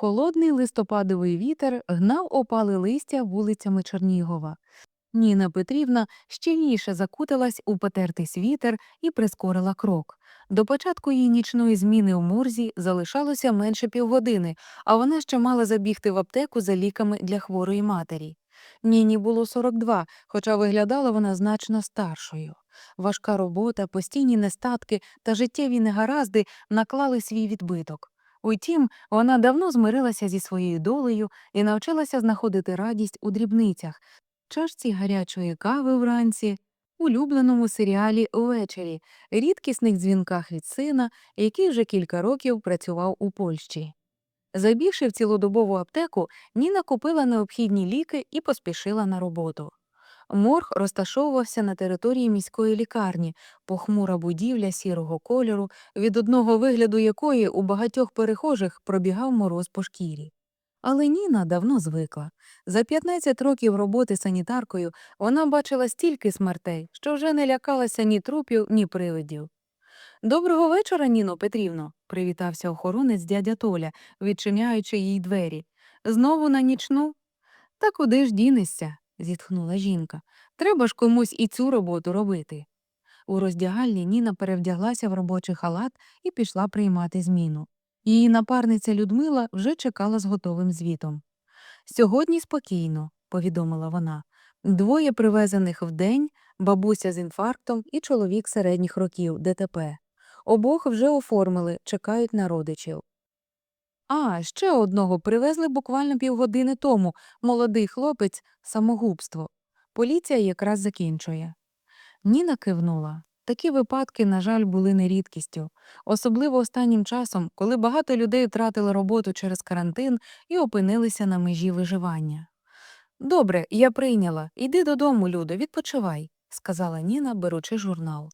Холодний листопадовий вітер гнав опали листя вулицями Чернігова. Ніна Петрівна щільніше закуталась у потертий світер і прискорила крок. До початку її нічної зміни у морзі залишалося менше півгодини, а вона ще мала забігти в аптеку за ліками для хворої матері. Ніні було 42, хоча виглядала вона значно старшою. Важка робота, постійні нестатки та життєві негаразди наклали свій відбиток. Утім, вона давно змирилася зі своєю долею і навчилася знаходити радість у дрібницях, чашці гарячої кави вранці, улюбленому серіалі увечері, рідкісних дзвінках від сина, який вже кілька років працював у Польщі. Забігши в цілодобову аптеку, Ніна купила необхідні ліки і поспішила на роботу. Морг розташовувався на території міської лікарні, похмура будівля сірого кольору, від одного вигляду якої у багатьох перехожих пробігав мороз по шкірі. Але Ніна давно звикла. За 15 років роботи санітаркою вона бачила стільки смертей, що вже не лякалася ні трупів, ні привидів. Доброго вечора, Ніно Петрівно, привітався охоронець дядя Толя, відчиняючи їй двері. Знову на нічну? Та куди ж дінешся? Зітхнула жінка. Треба ж комусь і цю роботу робити. У роздягальні Ніна перевдяглася в робочий халат і пішла приймати зміну. Її напарниця Людмила вже чекала з готовим звітом. Сьогодні спокійно, повідомила вона. Двоє привезених вдень, бабуся з інфарктом і чоловік середніх років ДТП. Обох вже оформили, чекають на родичів. А, ще одного привезли буквально півгодини тому. Молодий хлопець самогубство. Поліція якраз закінчує. Ніна кивнула. Такі випадки, на жаль, були не рідкістю, особливо останнім часом, коли багато людей втратили роботу через карантин і опинилися на межі виживання. Добре, я прийняла. Іди додому, Людо, відпочивай, сказала Ніна, беручи журнал.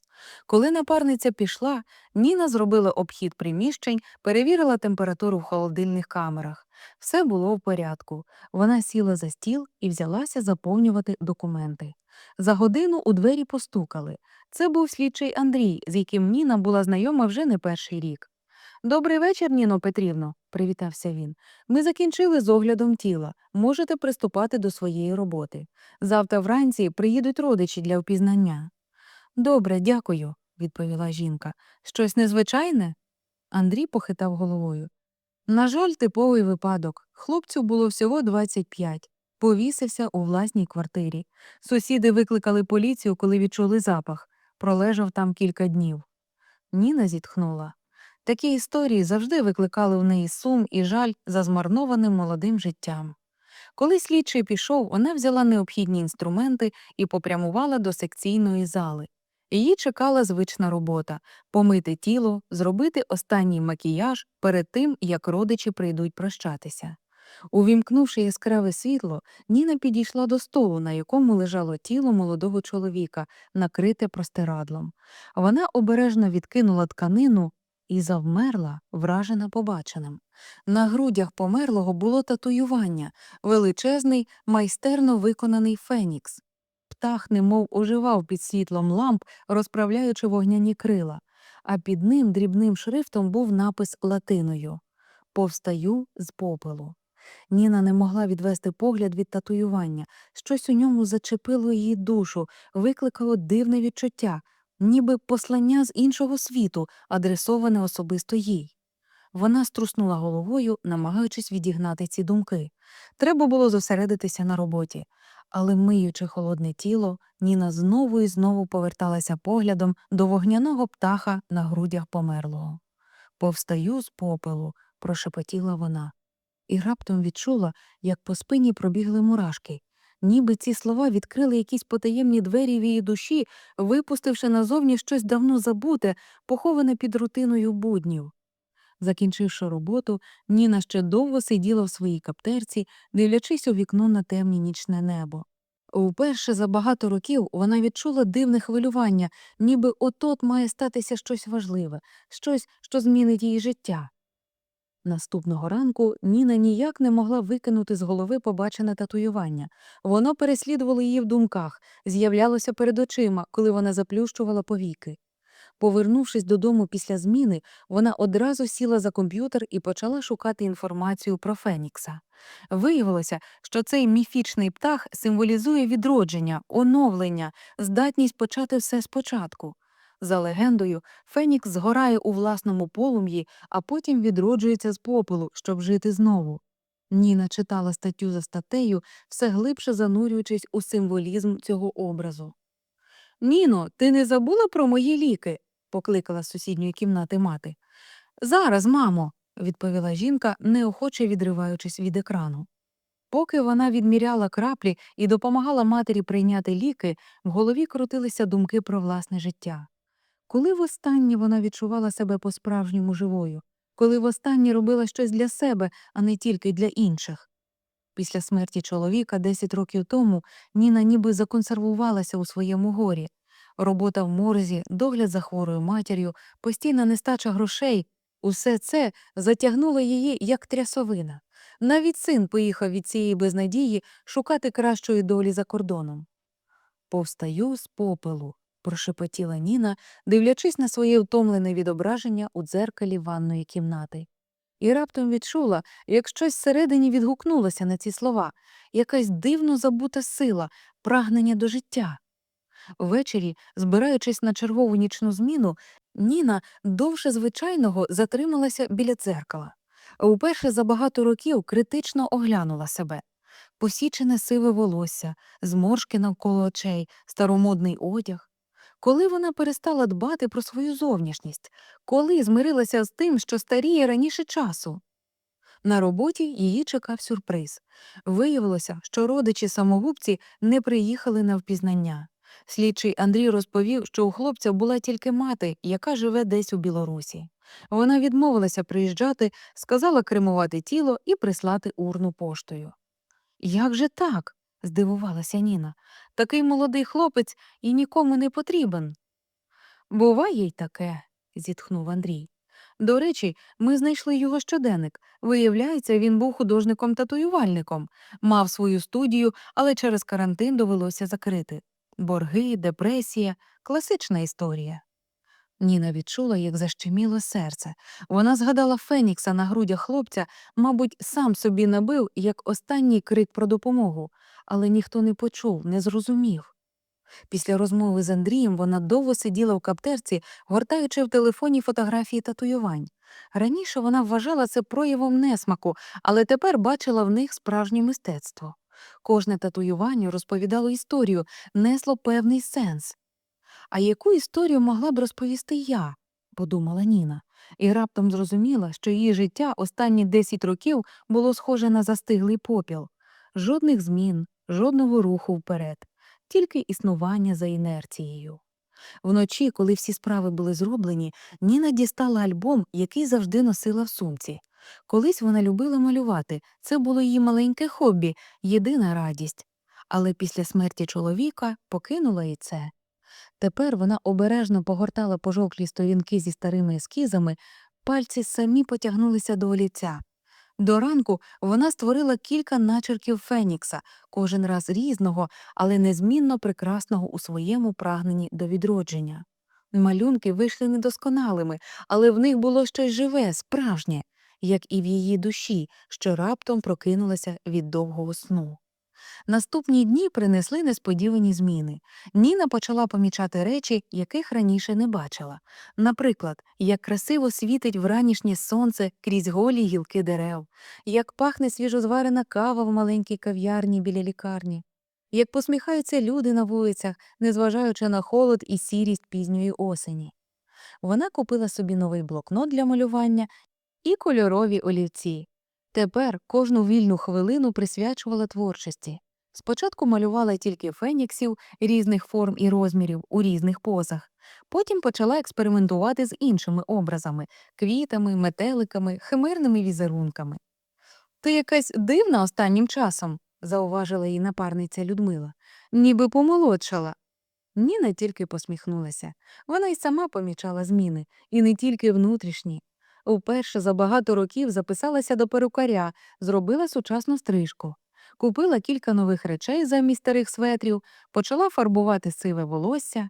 Коли напарниця пішла, Ніна зробила обхід приміщень, перевірила температуру в холодильних камерах. Все було в порядку. Вона сіла за стіл і взялася заповнювати документи. За годину у двері постукали. Це був слідчий Андрій, з яким Ніна була знайома вже не перший рік. Добрий вечір, Ніно Петрівно, привітався він. Ми закінчили з оглядом тіла. Можете приступати до своєї роботи. Завтра вранці приїдуть родичі для впізнання. Добре, дякую, відповіла жінка. Щось незвичайне? Андрій похитав головою. На жаль, типовий випадок. Хлопцю було всього 25. Повісився у власній квартирі. Сусіди викликали поліцію, коли відчули запах. Пролежав там кілька днів. Ніна зітхнула. Такі історії завжди викликали в неї сум і жаль за змарнованим молодим життям. Коли слідчий пішов, вона взяла необхідні інструменти і попрямувала до секційної зали. Її чекала звична робота помити тіло, зробити останній макіяж перед тим, як родичі прийдуть прощатися. Увімкнувши яскраве світло, Ніна підійшла до столу, на якому лежало тіло молодого чоловіка, накрите простирадлом. Вона обережно відкинула тканину і завмерла, вражена побаченим. На грудях померлого було татуювання, величезний, майстерно виконаний фенікс. Птах немов оживав під світлом ламп, розправляючи вогняні крила, а під ним дрібним шрифтом був напис латиною Повстаю з попелу. Ніна не могла відвести погляд від татуювання. Щось у ньому зачепило її душу, викликало дивне відчуття, ніби послання з іншого світу, адресоване особисто їй. Вона струснула головою, намагаючись відігнати ці думки. Треба було зосередитися на роботі. Але, миючи холодне тіло, Ніна знову і знову поверталася поглядом до вогняного птаха на грудях померлого. Повстаю з попелу, прошепотіла вона, і раптом відчула, як по спині пробігли мурашки. Ніби ці слова відкрили якісь потаємні двері в її душі, випустивши назовні щось давно забуте, поховане під рутиною буднів. Закінчивши роботу, Ніна ще довго сиділа в своїй каптерці, дивлячись у вікно на темне нічне небо. Вперше за багато років вона відчула дивне хвилювання, ніби от-от має статися щось важливе, щось, що змінить її життя. Наступного ранку Ніна ніяк не могла викинути з голови побачене татуювання. Воно переслідувало її в думках, з'являлося перед очима, коли вона заплющувала повіки. Повернувшись додому після зміни, вона одразу сіла за комп'ютер і почала шукати інформацію про Фенікса. Виявилося, що цей міфічний птах символізує відродження, оновлення, здатність почати все спочатку. За легендою, Фенікс згорає у власному полум'ї, а потім відроджується з попелу, щоб жити знову. Ніна читала статтю за статтею, все глибше занурюючись у символізм цього образу. Ніно, ти не забула про мої ліки? покликала з сусідньої кімнати мати. Зараз, мамо, відповіла жінка, неохоче відриваючись від екрану. Поки вона відміряла краплі і допомагала матері прийняти ліки, в голові крутилися думки про власне життя. Коли востаннє вона відчувала себе по-справжньому живою, коли востаннє робила щось для себе, а не тільки для інших. Після смерті чоловіка 10 років тому Ніна ніби законсервувалася у своєму горі. Робота в морзі, догляд за хворою матір'ю, постійна нестача грошей усе це затягнуло її як трясовина. Навіть син поїхав від цієї безнадії шукати кращої долі за кордоном. Повстаю з попелу, прошепотіла Ніна, дивлячись на своє втомлене відображення у дзеркалі ванної кімнати. І раптом відчула, як щось всередині відгукнулося на ці слова, якась дивно забута сила, прагнення до життя. Ввечері, збираючись на чергову нічну зміну, Ніна довше звичайного затрималася біля дзеркала. Уперше за багато років критично оглянула себе. Посічене сиве волосся, зморшки навколо очей, старомодний одяг. Коли вона перестала дбати про свою зовнішність, коли змирилася з тим, що старіє раніше часу. На роботі її чекав сюрприз. Виявилося, що родичі самогубці не приїхали на впізнання. Слідчий Андрій розповів, що у хлопця була тільки мати, яка живе десь у Білорусі. Вона відмовилася приїжджати, сказала кремувати тіло і прислати урну поштою. Як же так? Здивувалася Ніна. Такий молодий хлопець і нікому не потрібен. Буває й таке, зітхнув Андрій. До речі, ми знайшли його щоденник. Виявляється, він був художником-татуювальником, мав свою студію, але через карантин довелося закрити. Борги, депресія, класична історія. Ніна відчула, як защеміло серце. Вона згадала Фенікса на грудях хлопця, мабуть, сам собі набив, як останній крик про допомогу, але ніхто не почув, не зрозумів. Після розмови з Андрієм вона довго сиділа в каптерці, гортаючи в телефоні фотографії татуювань. Раніше вона вважала це проявом несмаку, але тепер бачила в них справжнє мистецтво. Кожне татуювання розповідало історію, несло певний сенс. А яку історію могла б розповісти я? подумала Ніна, і раптом зрозуміла, що її життя останні 10 років було схоже на застиглий попіл. Жодних змін, жодного руху вперед, тільки існування за інерцією. Вночі, коли всі справи були зроблені, Ніна дістала альбом, який завжди носила в сумці. Колись вона любила малювати, це було її маленьке хобі, єдина радість. Але після смерті чоловіка покинула і це. Тепер вона обережно погортала пожовклі сторінки зі старими ескізами, пальці самі потягнулися до олівця. До ранку вона створила кілька начерків Фенікса, кожен раз різного, але незмінно прекрасного у своєму прагненні до відродження. Малюнки вийшли недосконалими, але в них було щось живе, справжнє, як і в її душі, що раптом прокинулася від довгого сну. Наступні дні принесли несподівані зміни. Ніна почала помічати речі, яких раніше не бачила. Наприклад, як красиво світить вранішнє сонце крізь голі гілки дерев, як пахне свіжозварена кава в маленькій кав'ярні біля лікарні, як посміхаються люди на вулицях, незважаючи на холод і сірість пізньої осені. Вона купила собі новий блокнот для малювання і кольорові олівці. Тепер кожну вільну хвилину присвячувала творчості. Спочатку малювала тільки феніксів різних форм і розмірів у різних позах, потім почала експериментувати з іншими образами квітами, метеликами, химерними візерунками. Ти якась дивна останнім часом, зауважила її напарниця Людмила, ніби помолодшала. Ніна тільки посміхнулася. Вона й сама помічала зміни, і не тільки внутрішні. Вперше за багато років записалася до перукаря, зробила сучасну стрижку. Купила кілька нових речей замість старих светрів, почала фарбувати сиве волосся.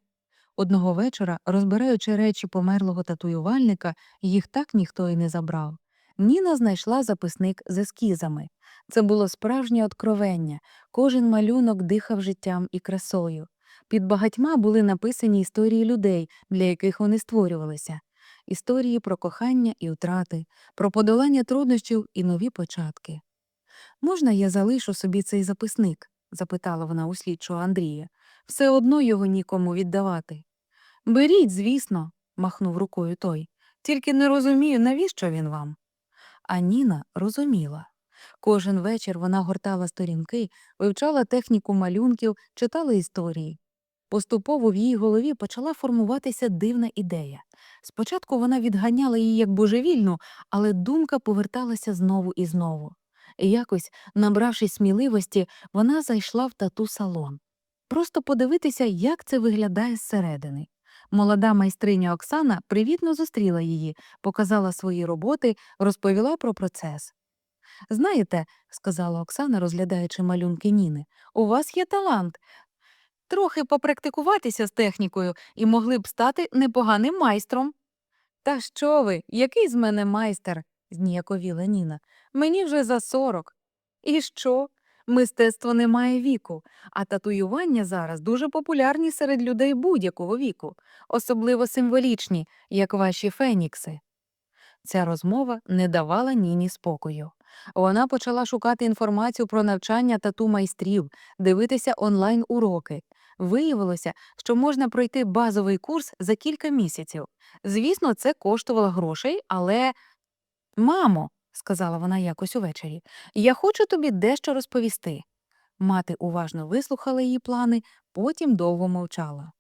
Одного вечора, розбираючи речі померлого татуювальника, їх так ніхто і не забрав. Ніна знайшла записник з ескізами. Це було справжнє откровення. Кожен малюнок дихав життям і красою. Під багатьма були написані історії людей, для яких вони створювалися. Історії про кохання і втрати, про подолання труднощів і нові початки. Можна я залишу собі цей записник? запитала вона у слідчого Андрія. Все одно його нікому віддавати. Беріть, звісно, махнув рукою той. Тільки не розумію, навіщо він вам. А Ніна розуміла. Кожен вечір вона гортала сторінки, вивчала техніку малюнків, читала історії. Поступово в її голові почала формуватися дивна ідея. Спочатку вона відганяла її як божевільну, але думка поверталася знову і знову. Якось, набравшись сміливості, вона зайшла в тату-салон. Просто подивитися, як це виглядає зсередини. Молода майстриня Оксана привітно зустріла її, показала свої роботи, розповіла про процес. Знаєте, сказала Оксана, розглядаючи малюнки Ніни, у вас є талант. Трохи попрактикуватися з технікою і могли б стати непоганим майстром. Та що ви, який з мене майстер? зніяковіла Ніна. Мені вже за сорок. І що? Мистецтво не має віку, а татуювання зараз дуже популярні серед людей будь-якого віку, особливо символічні, як ваші фенікси. Ця розмова не давала Ніні спокою. Вона почала шукати інформацію про навчання тату майстрів, дивитися онлайн уроки. Виявилося, що можна пройти базовий курс за кілька місяців. Звісно, це коштувало грошей, але. Мамо, сказала вона якось увечері, я хочу тобі дещо розповісти. Мати уважно вислухала її плани, потім довго мовчала.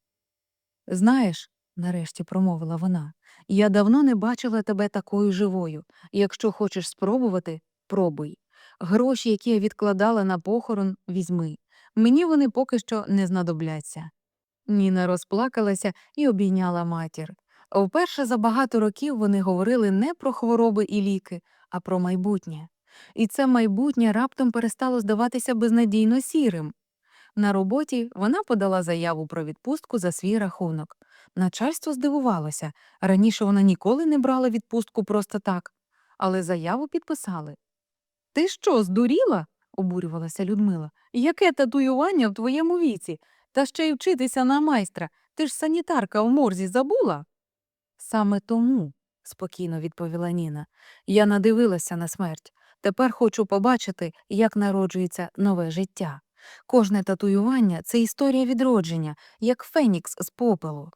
Знаєш, нарешті промовила вона, я давно не бачила тебе такою живою. Якщо хочеш спробувати, пробуй. Гроші, які я відкладала на похорон, візьми. Мені вони поки що не знадобляться. Ніна розплакалася і обійняла матір. Вперше за багато років вони говорили не про хвороби і ліки, а про майбутнє. І це майбутнє раптом перестало здаватися безнадійно сірим. На роботі вона подала заяву про відпустку за свій рахунок. Начальство здивувалося раніше вона ніколи не брала відпустку просто так, але заяву підписали. Ти що, здуріла? обурювалася Людмила. Яке татуювання в твоєму віці? Та ще й вчитися на майстра. Ти ж санітарка в морзі забула? Саме тому, спокійно відповіла Ніна, я надивилася на смерть. Тепер хочу побачити, як народжується нове життя. Кожне татуювання це історія відродження, як фенікс з попелу.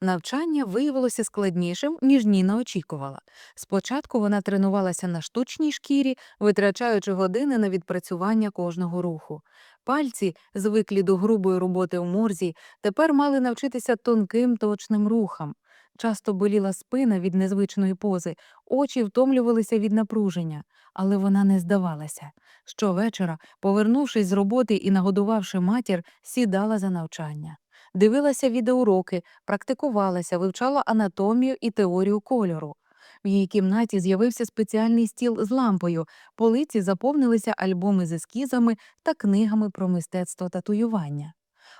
Навчання виявилося складнішим, ніж Ніна очікувала. Спочатку вона тренувалася на штучній шкірі, витрачаючи години на відпрацювання кожного руху. Пальці, звиклі до грубої роботи в морзі, тепер мали навчитися тонким точним рухам. Часто боліла спина від незвичної пози, очі втомлювалися від напруження, але вона не здавалася. Щовечора, повернувшись з роботи і нагодувавши матір, сідала за навчання. Дивилася відеоуроки, практикувалася, вивчала анатомію і теорію кольору. В її кімнаті з'явився спеціальний стіл з лампою, полиці заповнилися альбоми з ескізами та книгами про мистецтво татуювання.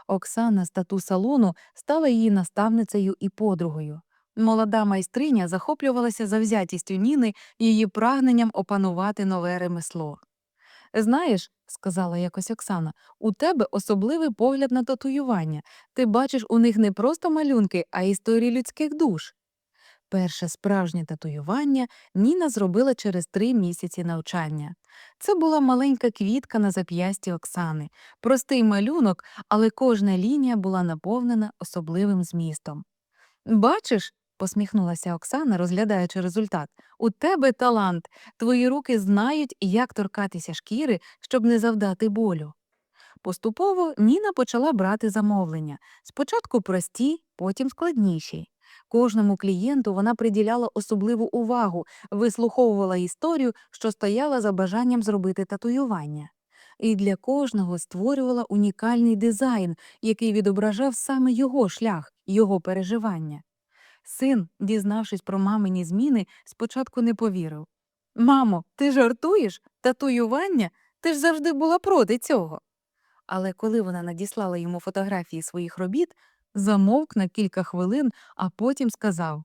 Оксана з тату-салону стала її наставницею і подругою. Молода майстриня захоплювалася завзятістю Ніни і її прагненням опанувати нове ремесло. Знаєш, сказала якось Оксана, у тебе особливий погляд на татуювання. Ти бачиш у них не просто малюнки, а історії людських душ. Перше справжнє татуювання Ніна зробила через три місяці навчання. Це була маленька квітка на зап'ясті Оксани, простий малюнок, але кожна лінія була наповнена особливим змістом. Бачиш, посміхнулася Оксана, розглядаючи результат. У тебе талант. Твої руки знають, як торкатися шкіри, щоб не завдати болю. Поступово Ніна почала брати замовлення. Спочатку прості, потім складніші. Кожному клієнту вона приділяла особливу увагу, вислуховувала історію, що стояла за бажанням зробити татуювання. І для кожного створювала унікальний дизайн, який відображав саме його шлях, його переживання. Син, дізнавшись про мамині зміни, спочатку не повірив. Мамо, ти жартуєш? Татуювання? Ти ж завжди була проти цього. Але коли вона надіслала йому фотографії своїх робіт, Замовк на кілька хвилин, а потім сказав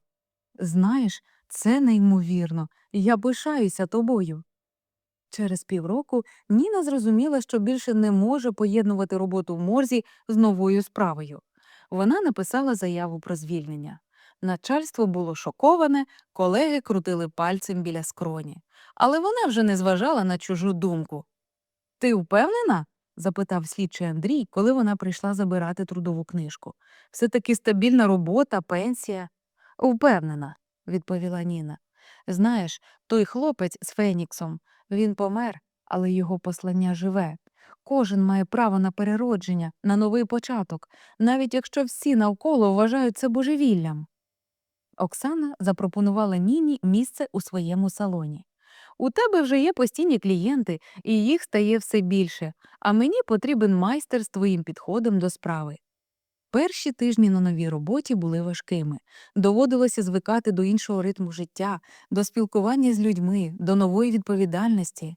Знаєш, це неймовірно, я пишаюся тобою. Через півроку Ніна зрозуміла, що більше не може поєднувати роботу в морзі з новою справою. Вона написала заяву про звільнення. Начальство було шоковане, колеги крутили пальцем біля скроні. Але вона вже не зважала на чужу думку. Ти впевнена? запитав слідчий Андрій, коли вона прийшла забирати трудову книжку. Все таки стабільна робота, пенсія. Впевнена, відповіла Ніна. Знаєш, той хлопець з Феніксом, він помер, але його послання живе. Кожен має право на переродження, на новий початок, навіть якщо всі навколо вважають це божевіллям. Оксана запропонувала Ніні місце у своєму салоні. У тебе вже є постійні клієнти, і їх стає все більше, а мені потрібен майстер з твоїм підходом до справи. Перші тижні на новій роботі були важкими. Доводилося звикати до іншого ритму життя, до спілкування з людьми, до нової відповідальності.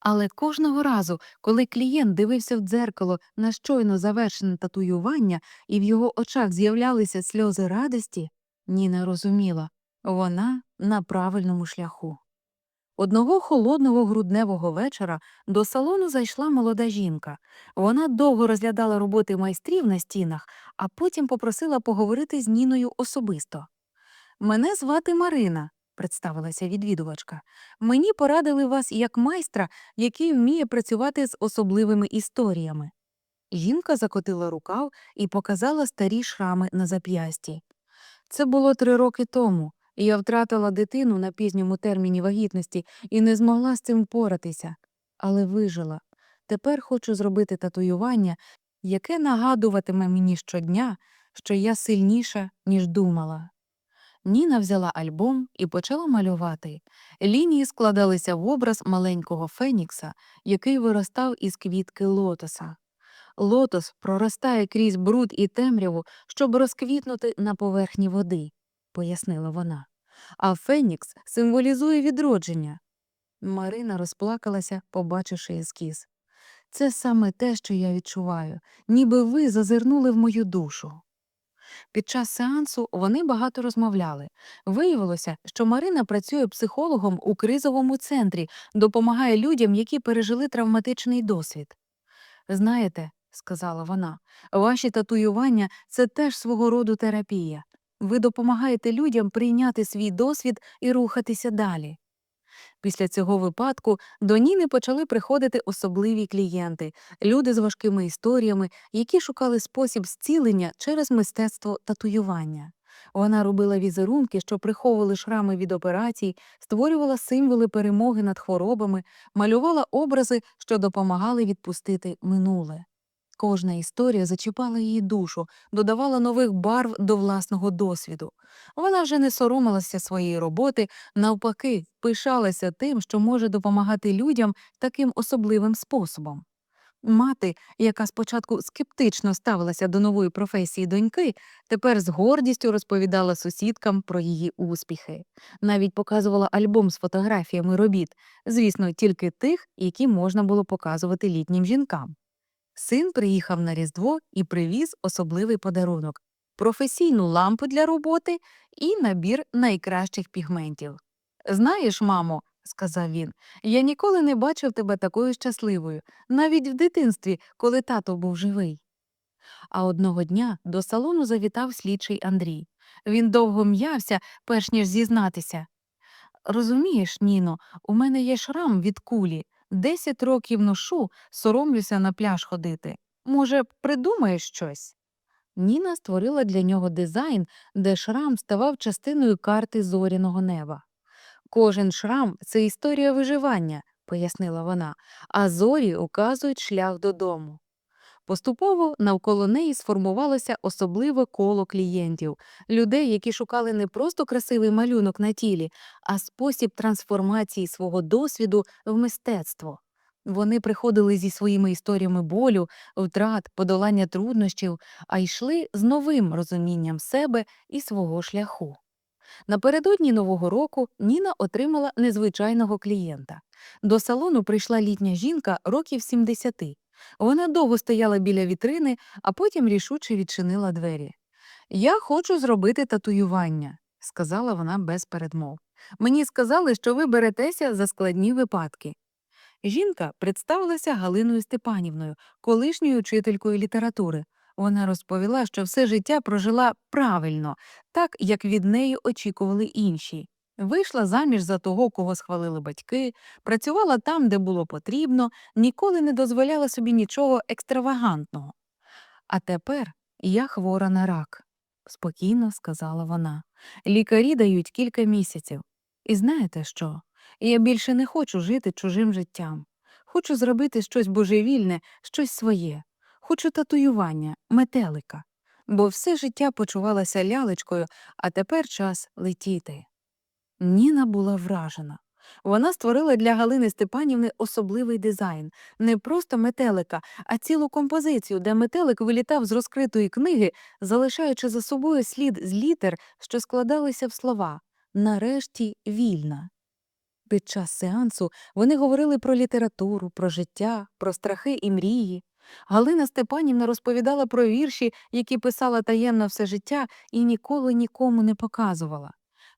Але кожного разу, коли клієнт дивився в дзеркало на щойно завершене татуювання і в його очах з'являлися сльози радості, Ніна розуміла вона на правильному шляху. Одного холодного грудневого вечора до салону зайшла молода жінка. Вона довго розглядала роботи майстрів на стінах, а потім попросила поговорити з Ніною особисто. Мене звати Марина, представилася відвідувачка. Мені порадили вас як майстра, який вміє працювати з особливими історіями. Жінка закотила рукав і показала старі шрами на зап'ясті. Це було три роки тому. і Я втратила дитину на пізньому терміні вагітності і не змогла з цим впоратися, але вижила. Тепер хочу зробити татуювання, яке нагадуватиме мені щодня, що я сильніша, ніж думала. Ніна взяла альбом і почала малювати. Лінії складалися в образ маленького фенікса, який виростав із квітки лотоса. Лотос проростає крізь бруд і темряву, щоб розквітнути на поверхні води, пояснила вона. А фенікс символізує відродження. Марина розплакалася, побачивши ескіз. Це саме те, що я відчуваю, ніби ви зазирнули в мою душу. Під час сеансу вони багато розмовляли. Виявилося, що Марина працює психологом у кризовому центрі, допомагає людям, які пережили травматичний досвід. Знаєте, сказала вона, ваші татуювання це теж свого роду терапія. Ви допомагаєте людям прийняти свій досвід і рухатися далі. Після цього випадку до Ніни почали приходити особливі клієнти, люди з важкими історіями, які шукали спосіб зцілення через мистецтво татуювання. Вона робила візерунки, що приховували шрами від операцій, створювала символи перемоги над хворобами, малювала образи, що допомагали відпустити минуле. Кожна історія зачіпала її душу, додавала нових барв до власного досвіду. Вона вже не соромилася своєї роботи, навпаки, пишалася тим, що може допомагати людям таким особливим способом. Мати, яка спочатку скептично ставилася до нової професії доньки, тепер з гордістю розповідала сусідкам про її успіхи, навіть показувала альбом з фотографіями робіт, звісно, тільки тих, які можна було показувати літнім жінкам. Син приїхав на Різдво і привіз особливий подарунок професійну лампу для роботи і набір найкращих пігментів. Знаєш, мамо, сказав він, я ніколи не бачив тебе такою щасливою, навіть в дитинстві, коли тато був живий. А одного дня до салону завітав слідчий Андрій. Він довго м'явся, перш ніж зізнатися. Розумієш, Ніно, у мене є шрам від кулі. Десять років ношу, соромлюся на пляж ходити. Може, придумаєш щось? Ніна створила для нього дизайн, де шрам ставав частиною карти зоряного неба. Кожен шрам це історія виживання, пояснила вона, а зорі указують шлях додому. Поступово навколо неї сформувалося особливе коло клієнтів, людей, які шукали не просто красивий малюнок на тілі, а спосіб трансформації свого досвіду в мистецтво. Вони приходили зі своїми історіями болю, втрат, подолання труднощів, а йшли з новим розумінням себе і свого шляху. Напередодні Нового року Ніна отримала незвичайного клієнта. До салону прийшла літня жінка років 70. Вона довго стояла біля вітрини, а потім рішуче відчинила двері. Я хочу зробити татуювання, сказала вона без передмов. Мені сказали, що ви беретеся за складні випадки. Жінка представилася Галиною Степанівною, колишньою учителькою літератури. Вона розповіла, що все життя прожила правильно, так як від неї очікували інші. Вийшла заміж за того, кого схвалили батьки, працювала там, де було потрібно, ніколи не дозволяла собі нічого екстравагантного. А тепер я хвора на рак, спокійно сказала вона. Лікарі дають кілька місяців. І знаєте що? Я більше не хочу жити чужим життям. Хочу зробити щось божевільне, щось своє. Хочу татуювання, метелика. Бо все життя почувалася лялечкою, а тепер час летіти. Ніна була вражена. Вона створила для Галини Степанівни особливий дизайн не просто метелика, а цілу композицію, де метелик вилітав з розкритої книги, залишаючи за собою слід з літер, що складалися в слова нарешті вільна. Під час сеансу вони говорили про літературу, про життя, про страхи і мрії. Галина Степанівна розповідала про вірші, які писала таємно все життя і ніколи нікому не показувала.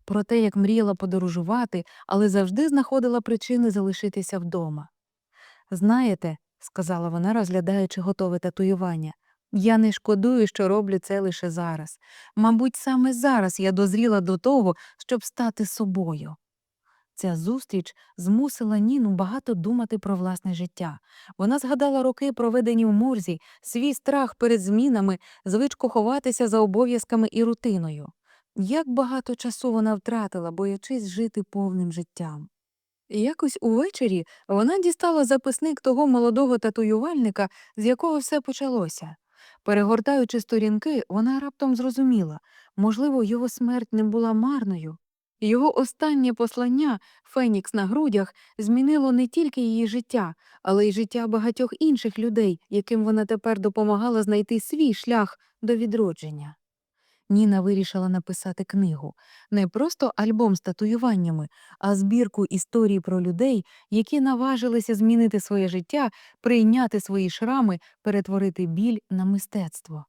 Про те, як мріяла подорожувати, але завжди знаходила причини залишитися вдома. Знаєте, сказала вона, розглядаючи готове татуювання, я не шкодую, що роблю це лише зараз. Мабуть, саме зараз я дозріла до того, щоб стати собою. Ця зустріч змусила Ніну багато думати про власне життя. Вона згадала роки, проведені в морзі, свій страх перед змінами, звичку ховатися за обов'язками і рутиною. Як багато часу вона втратила, боячись жити повним життям. Якось увечері вона дістала записник того молодого татуювальника, з якого все почалося. Перегортаючи сторінки, вона раптом зрозуміла можливо, його смерть не була марною. Його останнє послання, Фенікс на грудях, змінило не тільки її життя, але й життя багатьох інших людей, яким вона тепер допомагала знайти свій шлях до відродження. Ніна вирішила написати книгу не просто альбом з татуюваннями, а збірку історій про людей, які наважилися змінити своє життя, прийняти свої шрами, перетворити біль на мистецтво.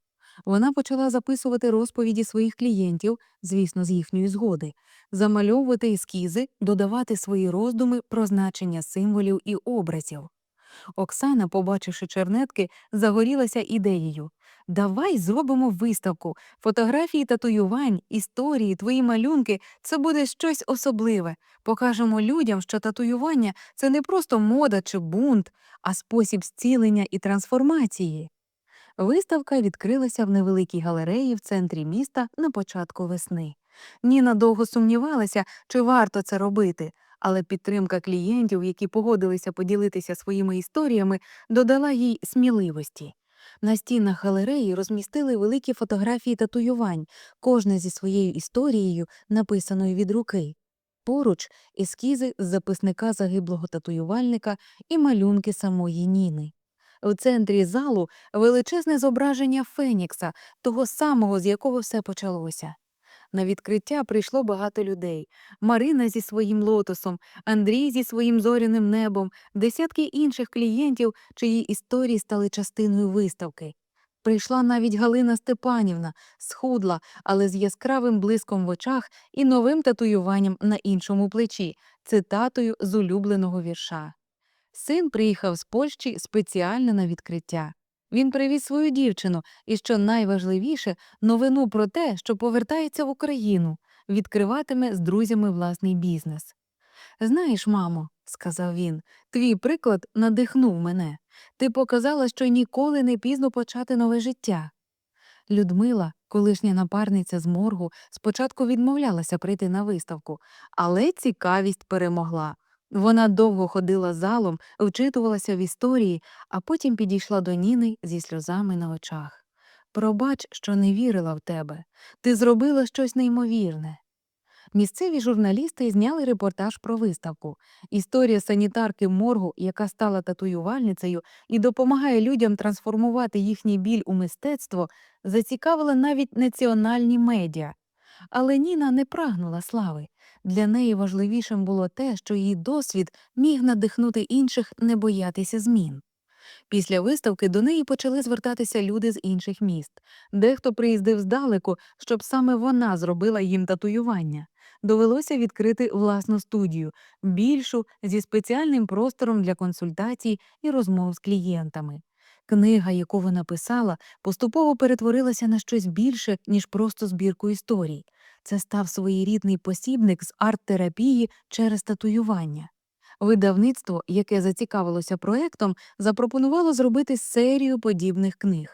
Вона почала записувати розповіді своїх клієнтів, звісно, з їхньої згоди, замальовувати ескізи, додавати свої роздуми про значення символів і образів. Оксана, побачивши чернетки, загорілася ідеєю Давай зробимо виставку, фотографії татуювань, історії, твої малюнки це буде щось особливе. Покажемо людям, що татуювання це не просто мода чи бунт, а спосіб зцілення і трансформації. Виставка відкрилася в невеликій галереї в центрі міста на початку весни. Ніна довго сумнівалася, чи варто це робити, але підтримка клієнтів, які погодилися поділитися своїми історіями, додала їй сміливості. На стінах галереї розмістили великі фотографії татуювань, кожна зі своєю історією, написаною від руки. Поруч ескізи з записника загиблого татуювальника і малюнки самої Ніни. В центрі залу величезне зображення Фенікса, того самого, з якого все почалося. На відкриття прийшло багато людей Марина зі своїм лотосом, Андрій зі своїм зоряним небом, десятки інших клієнтів, чиї історії стали частиною виставки. Прийшла навіть Галина Степанівна, схудла, але з яскравим блиском в очах і новим татуюванням на іншому плечі, цитатою з улюбленого вірша. Син приїхав з Польщі спеціально на відкриття. Він привіз свою дівчину і, що найважливіше, новину про те, що повертається в Україну, відкриватиме з друзями власний бізнес. Знаєш, мамо, сказав він, твій приклад надихнув мене. Ти показала, що ніколи не пізно почати нове життя. Людмила, колишня напарниця з моргу, спочатку відмовлялася прийти на виставку, але цікавість перемогла. Вона довго ходила залом, вчитувалася в історії, а потім підійшла до Ніни зі сльозами на очах. Пробач, що не вірила в тебе. Ти зробила щось неймовірне. Місцеві журналісти зняли репортаж про виставку. Історія санітарки моргу, яка стала татуювальницею і допомагає людям трансформувати їхній біль у мистецтво, зацікавила навіть національні медіа. Але Ніна не прагнула слави. Для неї важливішим було те, що її досвід міг надихнути інших не боятися змін. Після виставки до неї почали звертатися люди з інших міст. Дехто приїздив здалеку, щоб саме вона зробила їм татуювання. Довелося відкрити власну студію, більшу зі спеціальним простором для консультацій і розмов з клієнтами. Книга, яку вона писала, поступово перетворилася на щось більше, ніж просто збірку історій. Це став своєрідний посібник з арт-терапії через татуювання. Видавництво, яке зацікавилося проектом, запропонувало зробити серію подібних книг.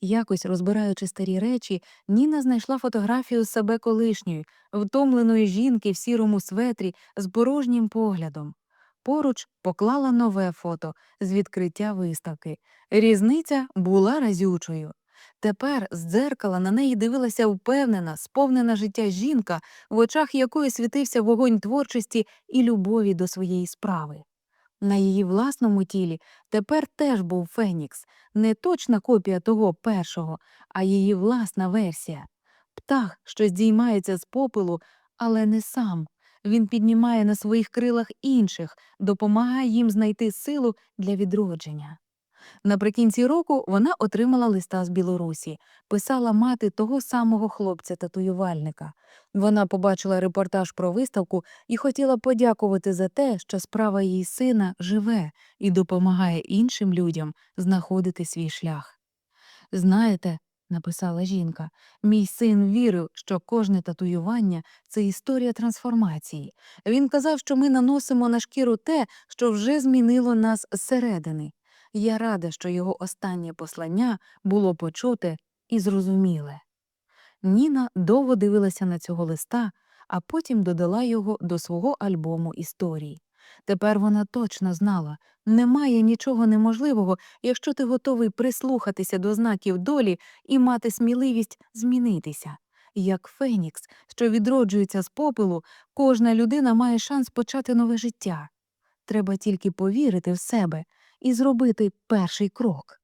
Якось розбираючи старі речі, Ніна знайшла фотографію себе колишньої, втомленої жінки в сірому светрі з порожнім поглядом. Поруч поклала нове фото з відкриття виставки. Різниця була разючою. Тепер з дзеркала на неї дивилася впевнена, сповнена життя жінка, в очах якої світився вогонь творчості і любові до своєї справи. На її власному тілі тепер теж був Фенікс, не точна копія того першого, а її власна версія. Птах, що здіймається з попелу, але не сам. Він піднімає на своїх крилах інших, допомагає їм знайти силу для відродження. Наприкінці року вона отримала листа з Білорусі, писала мати того самого хлопця-татуювальника. Вона побачила репортаж про виставку і хотіла подякувати за те, що справа її сина живе і допомагає іншим людям знаходити свій шлях. Знаєте, написала жінка, мій син вірив, що кожне татуювання це історія трансформації. Він казав, що ми наносимо на шкіру те, що вже змінило нас зсередини. Я рада, що його останнє послання було почуте і зрозуміле. Ніна довго дивилася на цього листа, а потім додала його до свого альбому історій. Тепер вона точно знала немає нічого неможливого, якщо ти готовий прислухатися до знаків долі і мати сміливість змінитися. Як Фенікс, що відроджується з попелу, кожна людина має шанс почати нове життя. Треба тільки повірити в себе і зробити перший крок.